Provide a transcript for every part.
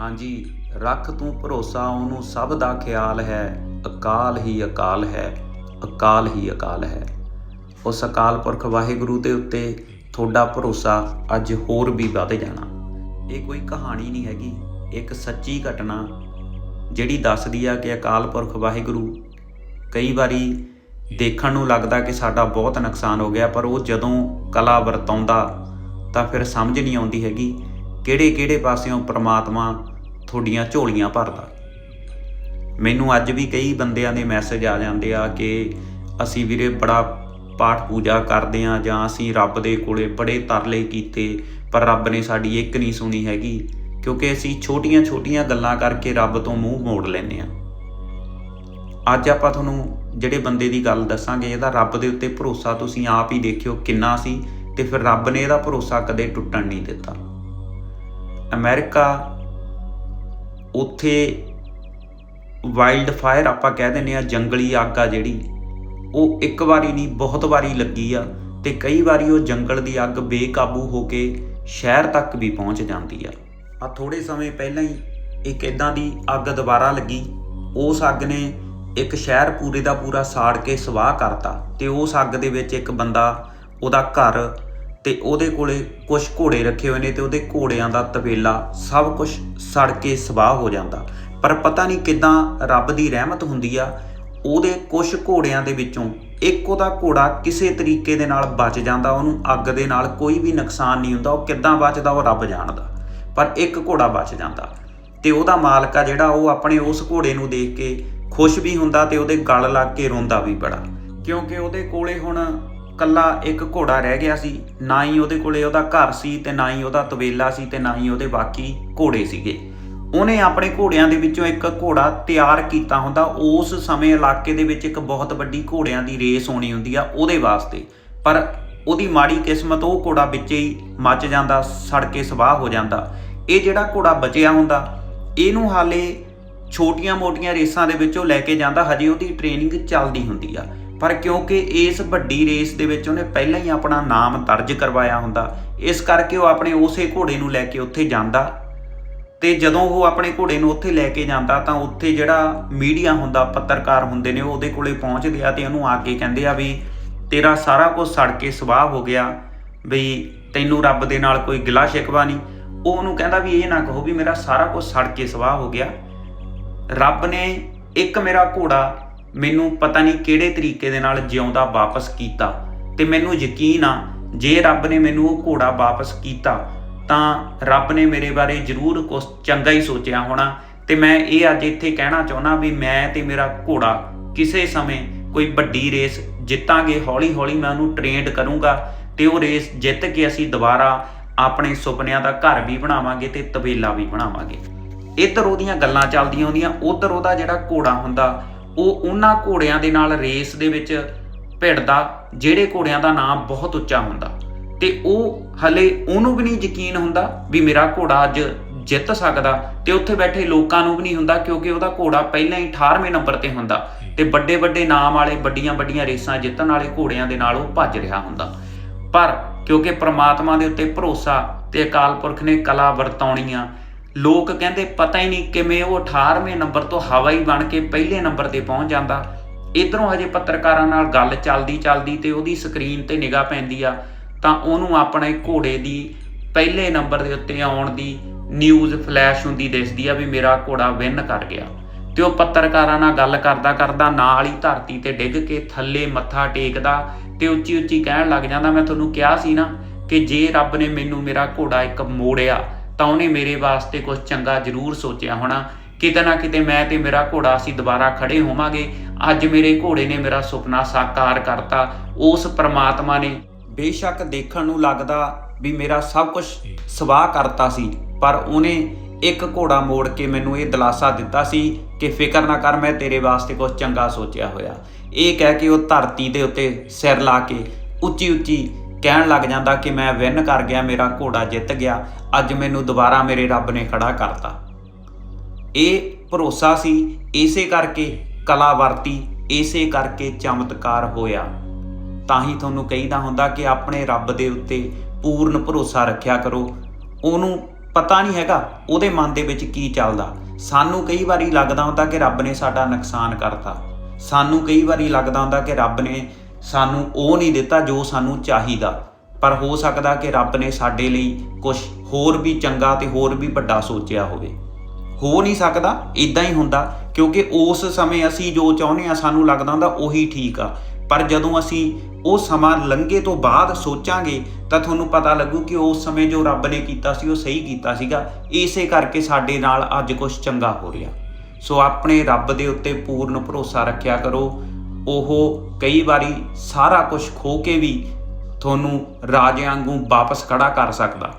ਹਾਂਜੀ, ਰੱਖ ਤੂੰ ਭਰੋਸਾ, ਉਹਨੂੰ ਸਭ ਦਾ ਖਿਆਲ ਹੈ। ਅਕਾਲ ਹੀ ਅਕਾਲ ਹੈ, ਅਕਾਲ ਹੀ ਅਕਾਲ ਹੈ। ਉਸ ਅਕਾਲ ਪੁਰਖ ਵਾਹਿਗੁਰੂ ਦੇ ਉੱਤੇ ਤੁਹਾਡਾ ਭਰੋਸਾ ਅੱਜ ਹੋਰ ਵੀ ਵੱਧ ਜਾਣਾ। ਇਹ ਕੋਈ ਕਹਾਣੀ ਨਹੀਂ ਹੈਗੀ, ਇੱਕ ਸੱਚੀ ਘਟਨਾ ਜਿਹੜੀ ਦੱਸਦੀ ਆ ਕਿ ਅਕਾਲ ਪੁਰਖ ਵਾਹਿਗੁਰੂ ਕਈ ਵਾਰੀ ਦੇਖਣ ਨੂੰ ਲੱਗਦਾ ਕਿ ਸਾਡਾ ਬਹੁਤ ਨੁਕਸਾਨ ਹੋ ਗਿਆ, ਪਰ ਉਹ ਜਦੋਂ ਕਲਾ ਵਰਤਾਉਂਦਾ ਤਾਂ ਫਿਰ ਸਮਝ ਨਹੀਂ ਆਉਂਦੀ ਹੈਗੀ ਕਿਹੜੇ ਕਿਹੜੇ ਪਾਸਿਓਂ ਪ੍ਰਮਾਤਮਾ ਤੁਹਾਡੀਆਂ ਝੋਲੀਆਂ ਭਰਦਾ। ਮੈਨੂੰ ਅੱਜ ਵੀ ਕਈ ਬੰਦਿਆਂ ਦੇ ਮੈਸੇਜ ਆ ਜਾਂਦੇ ਆ ਕਿ ਅਸੀਂ ਵੀਰੇ ਬੜਾ ਪਾਠ ਪੂਜਾ ਕਰਦੇ ਆ ਜਾਂ ਅਸੀਂ ਰੱਬ ਦੇ ਕੋਲੇ ਬੜੇ ਤਰਲੇ ਕੀਤੇ, ਪਰ ਰੱਬ ਨੇ ਸਾਡੀ ਇੱਕ ਨਹੀਂ ਸੁਣੀ ਹੈਗੀ, ਕਿਉਂਕਿ ਅਸੀਂ ਛੋਟੀਆਂ-ਛੋਟੀਆਂ ਗੱਲਾਂ ਕਰਕੇ ਰੱਬ ਤੋਂ ਮੂੰਹ ਮੋੜ ਲੈਂਦੇ ਆ। ਅੱਜ ਆਪਾਂ ਤੁਹਾਨੂੰ ਜਿਹੜੇ ਬੰਦੇ ਦੀ ਗੱਲ ਦੱਸਾਂਗੇ, ਇਹਦਾ ਰੱਬ ਦੇ ਉੱਤੇ ਭਰੋਸਾ ਤੁਸੀਂ ਆਪ ਹੀ ਦੇਖਿਓ ਕਿੰਨਾ ਸੀ, ਤੇ ਫਿਰ ਰੱਬ ਨੇ ਇਹਦਾ ਭਰੋਸਾ ਕਦੇ ਟੁੱਟਣ ਨਹੀਂ ਦਿੱਤਾ। ਅਮਰੀਕਾ, ਉੱਥੇ ਵਾਈਲਡ ਫਾਇਰ ਆਪਾਂ ਕਹਿ ਦਿੰਦੇ ਆ ਜੰਗਲੀ ਅੱਗ ਆ ਜਿਹੜੀ, ਉਹ ਇੱਕ ਵਾਰੀ ਨਹੀਂ, ਬਹੁਤ ਵਾਰੀ ਲੱਗੀ ਆ ਤੇ ਕਈ ਵਾਰੀ ਉਹ ਜੰਗਲ ਦੀ ਅੱਗ ਬੇਕਾਬੂ ਹੋ ਕੇ ਸ਼ਹਿਰ ਤੱਕ ਵੀ ਪਹੁੰਚ ਜਾਂਦੀ ਆ। ਆ ਥੋੜੇ ਸਮੇਂ ਪਹਿਲਾਂ ਹੀ ਇੱਕ ਇਦਾਂ ਦੀ ਅੱਗ ਦੁਬਾਰਾ ਲੱਗੀ। ਉਸ ਅੱਗ ਨੇ ਇੱਕ ਸ਼ਹਿਰ ਪੂਰੇ ਦਾ ਪੂਰਾ ਸਾੜ ਕੇ ਸਵਾਹ ਕਰਤਾ ਤੇ ਉਸ ਅੱਗ ਦੇ ਵਿੱਚ ਇੱਕ ਬੰਦਾ, ਉਹਦਾ ਘਰ ਤੇ ਉਹਦੇ ਕੋਲੇ ਕੁਝ ਘੋੜੇ ਰੱਖੇ ਹੋਏ ਨੇ ਤੇ ਉਹਦੇ ਘੋੜਿਆਂ ਦਾ ਤਬੇਲਾ ਸਭ ਕੁਝ ਸੜ ਕੇ ਸਵਾਹ ਹੋ ਜਾਂਦਾ। ਪਰ ਪਤਾ ਨਹੀਂ ਕਿਦਾਂ ਰੱਬ ਦੀ ਰਹਿਮਤ ਹੁੰਦੀ ਆ, ਉਹਦੇ ਕੁਝ ਘੋੜਿਆਂ ਦੇ ਵਿੱਚੋਂ ਇੱਕ ਉਹਦਾ ਘੋੜਾ ਕਿਸੇ ਤਰੀਕੇ ਦੇ ਨਾਲ ਬਚ ਜਾਂਦਾ, ਉਹਨੂੰ ਅੱਗ ਦੇ ਨਾਲ ਕੋਈ ਵੀ ਨੁਕਸਾਨ ਨਹੀਂ ਹੁੰਦਾ, ਉਹ ਕਿੱਦਾਂ ਬਚਦਾ ਉਹ ਰੱਬ ਜਾਣਦਾ। ਪਰ ਇੱਕ ਘੋੜਾ ਬਚ ਜਾਂਦਾ ਤੇ ਉਹਦਾ ਮਾਲਕ ਆ ਜਿਹੜਾ, ਉਹ ਆਪਣੇ ਉਸ ਘੋੜੇ ਨੂੰ ਦੇਖ ਕੇ ਖੁਸ਼ ਵੀ ਹੁੰਦਾ ਤੇ ਉਹਦੇ ਗਲ ਲੱਗ ਕੇ ਰੋਂਦਾ ਵੀ ਬੜਾ। ਕਿਉਂਕਿ ਉਹਦੇ ਕੋਲੇ ਹੁਣ ਕੱਲਾ ਇੱਕ ਘੋੜਾ ਰਹਿ ਗਿਆ ਸੀ, ਨਾ ਹੀ ਉਹਦੇ ਕੋਲੇ ਉਹਦਾ ਘਰ ਸੀ ਤੇ ਨਾ ਹੀ ਉਹਦਾ ਤਵੇਲਾ ਸੀ ਤੇ ਨਾ ਹੀ ਉਹਦੇ ਬਾਕੀ ਘੋੜੇ ਸੀਗੇ। ਉਹਨੇ ਆਪਣੇ ਘੋੜਿਆਂ ਦੇ ਵਿੱਚੋਂ ਇੱਕ ਘੋੜਾ ਤਿਆਰ ਕੀਤਾ ਹੁੰਦਾ। ਉਸ ਸਮੇਂ ਇਲਾਕੇ ਦੇ ਵਿੱਚ ਇੱਕ ਬਹੁਤ ਵੱਡੀ ਘੋੜਿਆਂ ਦੀ ਰੇਸ ਹੋਣੀ ਹੁੰਦੀ ਆ ਉਹਦੇ ਵਾਸਤੇ। ਪਰ ਉਹਦੀ ਮਾੜੀ ਕਿਸਮਤ, ਉਹ ਘੋੜਾ ਵਿੱਚ ਹੀ ਮੱਚ ਜਾਂਦਾ, ਸੜ ਕੇ ਸਵਾਹ ਹੋ ਜਾਂਦਾ। ਇਹ ਜਿਹੜਾ ਘੋੜਾ ਬਚਿਆ ਹੁੰਦਾ, ਇਹਨੂੰ ਹਾਲੇ ਛੋਟੀਆਂ-ਮੋਟੀਆਂ ਰੇਸਾਂ ਦੇ ਵਿੱਚੋਂ ਲੈ ਕੇ ਜਾਂਦਾ, ਹਜੇ ਉਹਦੀ ਟ੍ਰੇਨਿੰਗ ਚੱਲਦੀ ਹੁੰਦੀ ਆ। ਪਰ ਕਿਉਂਕਿ ਇਸ ਵੱਡੀ ਰੇਸ ਦੇ ਵਿੱਚ ਉਹਨੇ ਪਹਿਲਾਂ ਹੀ ਆਪਣਾ ਨਾਮ ਦਰਜ ਕਰਵਾਇਆ ਹੁੰਦਾ, ਇਸ ਕਰਕੇ ਉਹ ਆਪਣੇ ਉਸੇ ਘੋੜੇ ਨੂੰ ਲੈ ਕੇ ਉੱਥੇ ਜਾਂਦਾ। ਤੇ ਜਦੋਂ ਉਹ ਆਪਣੇ ਘੋੜੇ ਨੂੰ ਉੱਥੇ ਲੈ ਕੇ ਜਾਂਦਾ, ਤਾਂ ਉੱਥੇ ਜਿਹੜਾ ਮੀਡੀਆ ਹੁੰਦਾ, ਪੱਤਰਕਾਰ ਹੁੰਦੇ ਨੇ, ਉਹ ਉਹਦੇ ਕੋਲੇ ਪਹੁੰਚਦੇ ਆ ਤੇ ਉਹਨੂੰ ਆ ਕੇ ਕਹਿੰਦੇ ਆ ਵੀ, ਤੇਰਾ ਸਾਰਾ ਕੁਝ ਸੜ ਕੇ ਸਵਾਹ ਹੋ ਗਿਆ, ਵੀ ਤੈਨੂੰ ਰੱਬ ਦੇ ਨਾਲ ਕੋਈ ਗਿਲਾ ਸ਼ਿਕਵਾ ਨਹੀਂ। ਉਹ ਉਹਨੂੰ ਕਹਿੰਦਾ ਵੀ, ਇਹ ਨਾ ਕਹੋ ਵੀ ਮੇਰਾ ਸਾਰਾ ਕੁਝ ਸੜ ਕੇ ਸਵਾਹ ਹੋ ਗਿਆ। ਰੱਬ ਨੇ ਇੱਕ ਮੇਰਾ ਘੋੜਾ ਮੈਨੂੰ ਪਤਾ ਨਹੀਂ ਕਿਹੜੇ ਤਰੀਕੇ ਦੇ ਨਾਲ ਜਿਉਂਦਾ ਵਾਪਸ ਕੀਤਾ ਤੇ ਮੈਨੂੰ ਯਕੀਨ ਆ, ਜੇ ਰੱਬ ਨੇ ਮੈਨੂੰ ਉਹ ਘੋੜਾ ਵਾਪਸ ਕੀਤਾ, ਤਾਂ ਰੱਬ ਨੇ ਮੇਰੇ ਬਾਰੇ ਜ਼ਰੂਰ ਕੁਝ ਚੰਗਾ ਹੀ ਸੋਚਿਆ ਹੋਣਾ ਤੇ ਮੈਂ ਇਹ ਅੱਜ ਇੱਥੇ ਕਹਿਣਾ ਚਾਹੁੰਦਾ ਵੀ ਮੈਂ ਤੇ ਮੇਰਾ ਘੋੜਾ ਕਿਸੇ ਸਮੇਂ ਕੋਈ ਵੱਡੀ ਰੇਸ ਜਿੱਤਾਂਗੇ ਹੌਲੀ ਹੌਲੀ ਮੈਂ ਉਹਨੂੰ ਟ੍ਰੇਨਡ ਕਰੂੰਗਾ ਤੇ ਉਹ ਰੇਸ ਜਿੱਤ ਕੇ ਅਸੀਂ ਦੁਬਾਰਾ ਆਪਣੇ ਸੁਪਨਿਆਂ ਦਾ ਘਰ ਵੀ ਬਣਾਵਾਂਗੇ ਤੇ ਤਬੇਲਾ ਵੀ ਬਣਾਵਾਂਗੇ। ਇੱਧਰ ਉਹਦੀਆਂ ਗੱਲਾਂ ਚੱਲਦੀਆਂ ਹੁੰਦੀਆਂ, ਉੱਧਰ ਉਹਦਾ ਜਿਹੜਾ ਘੋੜਾ ਹੁੰਦਾ ਉਹ ਉਹਨਾਂ ਘੋੜਿਆਂ ਦੇ ਨਾਲ ਰੇਸ ਦੇ ਵਿੱਚ ਭਿੜਦਾ, ਜਿਹੜੇ ਘੋੜਿਆਂ ਦਾ ਨਾਮ ਬਹੁਤ ਉੱਚਾ ਹੁੰਦਾ। ਤੇ ਉਹ ਹਲੇ ਉਹਨੂੰ ਵੀ ਨਹੀਂ ਯਕੀਨ ਹੁੰਦਾ ਵੀ ਮੇਰਾ ਘੋੜਾ ਅੱਜ ਜਿੱਤ ਸਕਦਾ ਤੇ ਉੱਥੇ ਬੈਠੇ ਲੋਕਾਂ ਨੂੰ ਵੀ ਨਹੀਂ ਹੁੰਦਾ ਕਿਉਂਕਿ ਉਹਦਾ ਘੋੜਾ ਪਹਿਲਾਂ ਹੀ 18ਵੇਂ ਨੰਬਰ ਤੇ ਹੁੰਦਾ ਤੇ ਵੱਡੇ ਵੱਡੇ ਨਾਮ ਵਾਲੇ ਵੱਡੀਆਂ ਵੱਡੀਆਂ ਰੇਸਾਂ ਜਿੱਤਣ ਵਾਲੇ ਘੋੜਿਆਂ ਦੇ ਨਾਲ ਉਹ ਭੱਜ ਰਿਹਾ ਹੁੰਦਾ। ਪਰ ਕਿਉਂਕਿ ਪ੍ਰਮਾਤਮਾ ਦੇ ਉੱਤੇ ਭਰੋਸਾ ਤੇ ਅਕਾਲ ਪੁਰਖ ਨੇ ਕਲਾ ਵਰਤਾਉਣੀਆਂ ਲੋਕ ਕਹਿੰਦੇ ਪਤਾ ਹੀ ਨਹੀਂ ਕਿਵੇਂ ਉਹ 18ਵੇਂ ਨੰਬਰ ਤੋਂ ਹਵਾ ਹੀ ਬਣ ਕੇ ਪਹਿਲੇ ਨੰਬਰ ਤੇ ਪਹੁੰਚ ਜਾਂਦਾ। ਇਧਰੋਂ ਹਜੇ ਪੱਤਰਕਾਰਾਂ ਨਾਲ ਗੱਲ ਚੱਲਦੀ ਚੱਲਦੀ ਤੇ ਉਹਦੀ ਸਕਰੀਨ ਤੇ ਨਿਗਾਹ ਪੈਂਦੀ ਆ, ਤਾਂ ਉਹਨੂੰ ਆਪਣੇ ਘੋੜੇ ਦੀ ਪਹਿਲੇ ਨੰਬਰ ਦੇ ਉੱਤੇ ਆਉਣ ਦੀ ਨਿਊਜ਼ ਫਲੈਸ਼ ਹੁੰਦੀ ਦਿਸਦੀ ਆ ਵੀ ਮੇਰਾ ਘੋੜਾ ਵਿਨ ਕਰ ਗਿਆ। ਤੇ ਉਹ ਪੱਤਰਕਾਰਾਂ ਨਾਲ ਗੱਲ ਕਰਦਾ ਕਰਦਾ ਨਾਲ ਹੀ ਧਰਤੀ ਤੇ ਡਿੱਗ ਕੇ ਥੱਲੇ ਮੱਥਾ ਟੇਕਦਾ ਤੇ ਉੱਚੀ ਉੱਚੀ ਕਹਿਣ ਲੱਗ ਜਾਂਦਾ, ਮੈਂ ਤੁਹਾਨੂੰ ਕਿਹਾ ਸੀ ਨਾ ਕਿ ਜੇ ਰੱਬ ਨੇ ਮੈਨੂੰ ਮੇਰਾ ਘੋੜਾ ਇੱਕ ਮੋੜਿਆ ਤਾਂ ਉਹਨੇ ਮੇਰੇ ਵਾਸਤੇ ਕੁਝ ਚੰਗਾ ਜ਼ਰੂਰ ਸੋਚਿਆ ਹੋਣਾ। ਕਿਤੇ ਨਾ ਕਿਤੇ ਮੈਂ ਤੇ ਮੇਰਾ ਘੋੜਾ ਅਸੀਂ ਦੁਬਾਰਾ ਖੜੇ ਹੋਵਾਂਗੇ। ਅੱਜ ਮੇਰੇ ਘੋੜੇ ਨੇ ਮੇਰਾ ਸੁਪਨਾ ਸਾਕਾਰ ਕਰਤਾ। ਉਸ ਪ੍ਰਮਾਤਮਾ ਨੇ ਬੇਸ਼ੱਕ ਦੇਖਣ ਨੂੰ ਲੱਗਦਾ ਵੀ ਮੇਰਾ ਸਭ ਕੁਝ ਸਵਾਹ ਕਰਤਾ ਸੀ, ਪਰ ਉਹਨੇ ਇੱਕ ਘੋੜਾ ਮੋੜ ਕੇ ਮੈਨੂੰ ਇਹ ਦਿਲਾਸਾ ਦਿੱਤਾ ਸੀ ਕਿ ਫਿਕਰ ਨਾ ਕਰ, ਮੈਂ ਤੇਰੇ ਵਾਸਤੇ ਕੁਝ ਚੰਗਾ ਸੋਚਿਆ ਹੋਇਆ। ਇਹ ਕਹਿ ਕੇ ਉਹ ਧਰਤੀ ਦੇ ਉੱਤੇ ਸਿਰ ਲਾ ਕੇ ਉੱਚੀ ਉੱਚੀ ਕਹਿਣ ਲੱਗ ਜਾਂਦਾ ਕਿ ਮੈਂ ਵਿਨ ਕਰ ਗਿਆ, ਮੇਰਾ ਘੋੜਾ ਜਿੱਤ ਗਿਆ। ਅੱਜ ਮੈਨੂੰ ਦੁਬਾਰਾ ਮੇਰੇ ਰੱਬ ਨੇ ਖੜਾ ਕਰਤਾ। ਇਹ ਭਰੋਸਾ ਸੀ, ਇਸੇ ਕਰਕੇ ਕਲਾ ਵਰਤੀ, ਇਸੇ ਕਰਕੇ ਚਮਤਕਾਰ ਹੋਇਆ। ਤਾਂ ਹੀ ਤੁਹਾਨੂੰ ਕਹੀਦਾ ਹੁੰਦਾ ਕਿ ਆਪਣੇ ਰੱਬ ਦੇ ਉੱਤੇ ਪੂਰਨ ਭਰੋਸਾ ਰੱਖਿਆ ਕਰੋ। ਉਹਨੂੰ ਪਤਾ ਨਹੀਂ ਹੈਗਾ, ਉਹਦੇ ਮਨ ਦੇ ਵਿੱਚ ਕੀ ਚੱਲਦਾ। ਸਾਨੂੰ ਕਈ ਵਾਰੀ ਲੱਗਦਾ ਹੁੰਦਾ ਕਿ ਰੱਬ ਨੇ ਸਾਡਾ ਨੁਕਸਾਨ ਕਰਤਾ। ਸਾਨੂੰ ਕਈ ਵਾਰੀ ਲੱਗਦਾ ਹੁੰਦਾ ਕਿ ਰੱਬ ਨੇ ਸਾਨੂੰ ਉਹ ਨਹੀਂ ਦਿੱਤਾ ਜੋ ਸਾਨੂੰ ਚਾਹੀਦਾ। ਪਰ ਹੋ ਸਕਦਾ ਕਿ ਰੱਬ ਨੇ ਸਾਡੇ ਲਈ ਕੁਝ ਹੋਰ ਵੀ ਚੰਗਾ ਤੇ ਹੋਰ ਵੀ ਵੱਡਾ ਸੋਚਿਆ ਹੋਵੇ। ਹੋ ਨਹੀਂ ਸਕਦਾ ਇਦਾਂ ਹੀ ਹੁੰਦਾ, ਕਿਉਂਕਿ ਉਸ ਸਮੇਂ ਅਸੀਂ ਜੋ ਚਾਹੁੰਦੇ ਆ ਸਾਨੂੰ ਲੱਗਦਾ ਹੁੰਦਾ ਉਹੀ ਠੀਕ ਆ। ਪਰ ਜਦੋਂ ਅਸੀਂ ਉਹ ਸਮਾਂ ਲੰਘੇ ਤੋਂ ਬਾਅਦ ਸੋਚਾਂਗੇ, ਤਾਂ ਤੁਹਾਨੂੰ ਪਤਾ ਲੱਗੂ ਕਿ ਉਸ ਸਮੇਂ ਜੋ ਰੱਬ ਨੇ ਕੀਤਾ ਸੀ, ਉਹ ਸਹੀ ਕੀਤਾ ਸੀਗਾ। ਇਸੇ ਕਰਕੇ ਸਾਡੇ ਨਾਲ ਅੱਜ ਕੁਝ ਚੰਗਾ ਹੋ ਰਿਹਾ। ਸੋ ਆਪਣੇ ਰੱਬ ਦੇ ਉੱਤੇ ਪੂਰਨ ਭਰੋਸਾ ਰੱਖਿਆ ਕਰੋ। ਉਹ ਕਈ ਵਾਰੀ ਸਾਰਾ ਕੁਝ ਖੋ ਕੇ ਵੀ ਤੁਹਾਨੂੰ ਰਾਜਿਆਂ ਵਾਂਗੂ ਵਾਪਸ ਖੜਾ ਕਰ ਸਕਦਾ।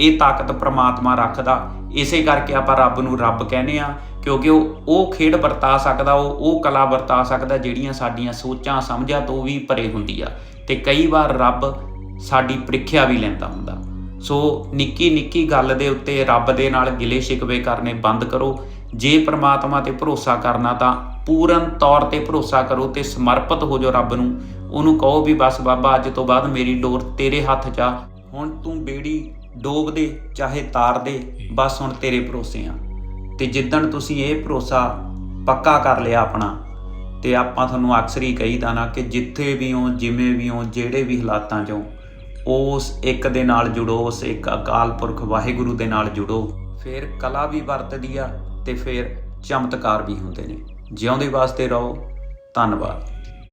ਇਹ ਤਾਕਤ ਪ੍ਰਮਾਤਮਾ ਰੱਖਦਾ। ਇਸੇ ਕਰਕੇ ਆਪਾਂ ਰੱਬ ਨੂੰ ਰੱਬ ਕਹਿੰਦੇ ਆ ਕਿਉਂਕਿ ਉਹ ਉਹ ਖੇਡ ਵਰਤਾ ਸਕਦਾ, ਉਹ ਉਹ ਕਲਾ ਵਰਤਾ ਸਕਦਾ ਜਿਹੜੀਆਂ ਸਾਡੀਆਂ ਸੋਚਾਂ, ਸਮਝਾਂ ਤੋਂ ਵੀ ਪਰੇ ਹੁੰਦੀ ਆ। ਤੇ ਕਈ ਵਾਰ ਰੱਬ ਸਾਡੀ ਪ੍ਰੀਖਿਆ ਵੀ ਲੈਂਦਾ ਹੁੰਦਾ। ਸੋ ਨਿੱਕੀ ਨਿੱਕੀ ਗੱਲ ਦੇ ਉੱਤੇ ਰੱਬ ਦੇ ਨਾਲ ਗਿਲੇ ਸ਼ਿਕਵੇ ਕਰਨੇ ਬੰਦ ਕਰੋ। ਜੇ ਪ੍ਰਮਾਤਮਾ ਤੇ ਭਰੋਸਾ ਕਰਨਾ ਤਾਂ ਪੂਰਨ ਤੌਰ ਤੇ ਭਰੋਸਾ ਕਰੋ ਤੇ ਸਮਰਪਿਤ ਹੋ ਜਾਓ ਰੱਬ ਨੂੰ। ਉਹਨੂੰ ਕਹੋ ਵੀ ਬਸ ਬਾਬਾ, ਅੱਜ ਤੋਂ ਬਾਅਦ ਮੇਰੀ ਡੋਰ ਤੇਰੇ ਹੱਥ 'ਚ ਆ। ਹੁਣ ਤੂੰ ਬੇੜੀ ਡੋਬ ਦੇ, ਚਾਹੇ ਤਾਰ ਦੇ, ਬਸ ਹੁਣ ਤੇਰੇ ਭਰੋਸੇ ਆ। ਤੇ ਜਿੱਦਣ ਤੁਸੀਂ ਇਹ ਭਰੋਸਾ ਪੱਕਾ ਕਰ ਲਿਆ ਆਪਣਾ, ਤੇ ਆਪਾਂ ਤੁਹਾਨੂੰ ਅਕਸਰ ਹੀ ਕਹੀਦਾ ਨਾ ਕਿ ਜਿੱਥੇ ਵੀ ਹੋ, ਜਿਵੇਂ ਵੀ ਹੋ, ਜਿਹੜੇ ਵੀ ਹਾਲਾਤਾਂ 'ਚ ਹੋ ਉਸ ਇੱਕ ਦੇ ਨਾਲ ਜੁੜੋ, ਉਸ ਇੱਕ ਅਕਾਲ ਪੁਰਖ ਵਾਹਿਗੁਰੂ ਦੇ ਨਾਲ ਜੁੜੋ। ਫਿਰ ਕਲਾ ਵੀ ਵਰਤਦੀ ਆ ਤੇ ਫਿਰ ਚਮਤਕਾਰ ਵੀ ਹੁੰਦੇ ਨੇ। ਜਿਉਂਦੇ ਵਾਸਤੇ ਰਹੋ। ਧੰਨਵਾਦ।